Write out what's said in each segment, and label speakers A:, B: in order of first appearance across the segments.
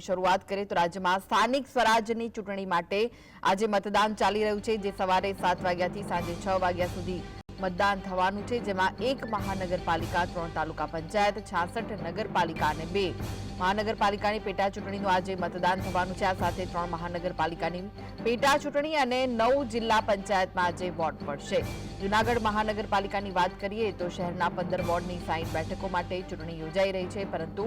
A: શરૂઆત કરીએ તો રાજ્યમાં સ્થાનિક સ્વરાજ્યની ચૂંટણી માટે આજે મતદાન ચાલી રહ્યું છે, જે સવારે સાત વાગ્યાથી સાંજે છ વાગ્યા સુધી મતદાન થવાનું છે, જેમાં એક મહાનગરપાલિકા, ત્રણ તાલુકા પંચાયત, છાસઠ નગરપાલિકા અને બે મહાનગરપાલિકાની પેટા ચૂંટણીનું આજે મતદાન થવાનું છે. આ સાથે ત્રણ મહાનગરપાલિકાની પેટા ચૂંટણી અને નવ જિલ્લા પંચાયતમાં આજે વોટ પડશે જૂનાગઢ મહાનગરપાલિકાની વાત કરીએ તો શહેરના પંદર વોર્ડની સાઈઠ બેઠકો માટે ચૂંટણી યોજાઈ રહી છે, પરંતુ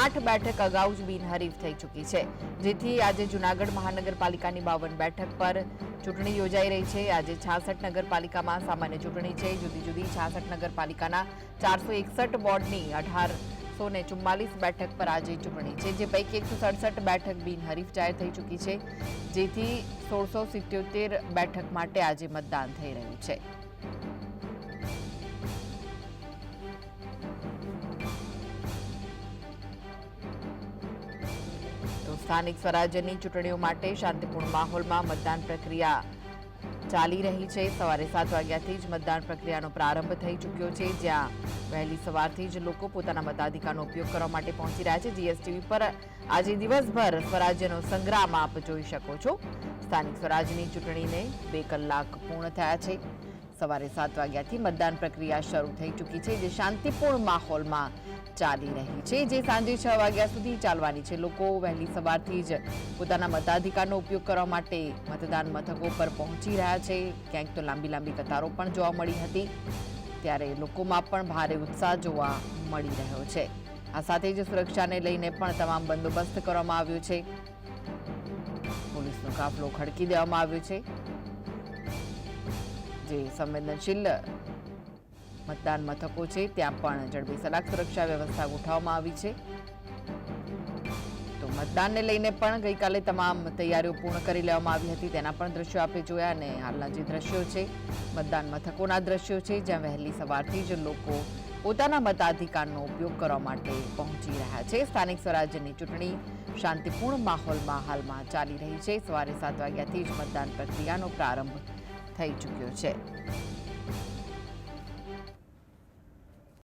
A: આઠ બેઠક અગાઉ જ બિનહરીફ થઈ ચૂકી છે. જેથી આજે જૂનાગઢ મહાનગરપાલિકાની બાવન બેઠક પર ચૂંટણી યોજાઈ રહી છે. આજે છાસઠ નગરપાલિકામાં સામાન્ય ચૂંટણી છે. જુદી જુદી છાસઠ નગરપાલિકાના ચારસો એકસઠ વોર્ડની અઢારસો ને ચુમ્માલીસ બેઠક પર આજે ચૂંટણી છે, જે પૈકી એકસો સડસઠ બેઠક બિનહરીફ જાહેર થઈ ચૂકી છે, જેથી સોળસો સિત્યોતેર બેઠક માટે આજે મતદાન થઈ રહ્યું છે. સ્થાનિક સ્વરાજ્યની ચૂંટણીઓ માટે શાંતિપૂર્ણ માહોલમાં મતદાન પ્રક્રિયા ચાલી રહી છે. સવારે સાત વાગ્યાથી જ મતદાન પ્રક્રિયાનો પ્રારંભ થઈ ચૂક્યો છે, જ્યાં વહેલી સવારથી જ લોકો પોતાના મતાધિકારનો ઉપયોગ કરવા માટે પહોંચી રહ્યા છે. જીએસટીવી પર આજે દિવસભર સ્વરાજ્યનો સંગ્રામ આપ જોઈ શકો છો. સ્થાનિક સ્વરાજ્યની ચૂંટણીને બે કલાક પૂર્ણ થયા છે. સવારે સાત વાગ્યાથી મતદાન પ્રક્રિયા શરૂ થઈ ચૂકી છે, જે શાંતિપૂર્ણ માહોલમાં ચાલી રહી છે. જે સાંજે છ વાગ્યા સુધી ચાલવાની છે. લોકો વહેલી સવારથી જ પોતાના મતાધિકારનો ઉપયોગ કરવા માટે મતદાન મથકો પર પહોંચી રહ્યા છે. ક્યાંક તો લાંબી લાંબી કતારો પણ જોવા મળી હતી. ત્યારે લોકોમાં પણ ભારે ઉત્સાહ જોવા મળી રહ્યો છે. આ સાથે જ સુરક્ષાને લઈને પણ તમામ બંદોબસ્ત કરવામાં આવ્યો છે. પોલીસનો કાફલો ખડકી દેવામાં આવ્યો છે. જે સંવેદનશીલ મતદાન મથકો છે, ત્યાં પણ જડબી સલાક સુરક્ષા વ્યવસ્થા ગોઠવવામાં આવી છે. તો મતદાનને લઈને પણ ગઈકાલે તમામ તૈયારીઓ પૂર્ણ કરી લેવામાં આવી હતી. તેના પણ દ્રશ્યો આપે જોયા અને હાલના જે દ્રશ્યો છે મતદાન મથકોના દ્રશ્યો છે, જ્યાં વહેલી સવારથી જ લોકો પોતાના મતાધિકારનો ઉપયોગ કરવા માટે પહોંચી રહ્યા છે. સ્થાનિક સ્વરાજ્યની ચૂંટણી શાંતિપૂર્ણ માહોલમાં હાલમાં ચાલી રહી છે. સવારે સાત વાગ્યાથી જ મતદાન પ્રક્રિયાનો પ્રારંભ થઈ ચૂક્યો છે.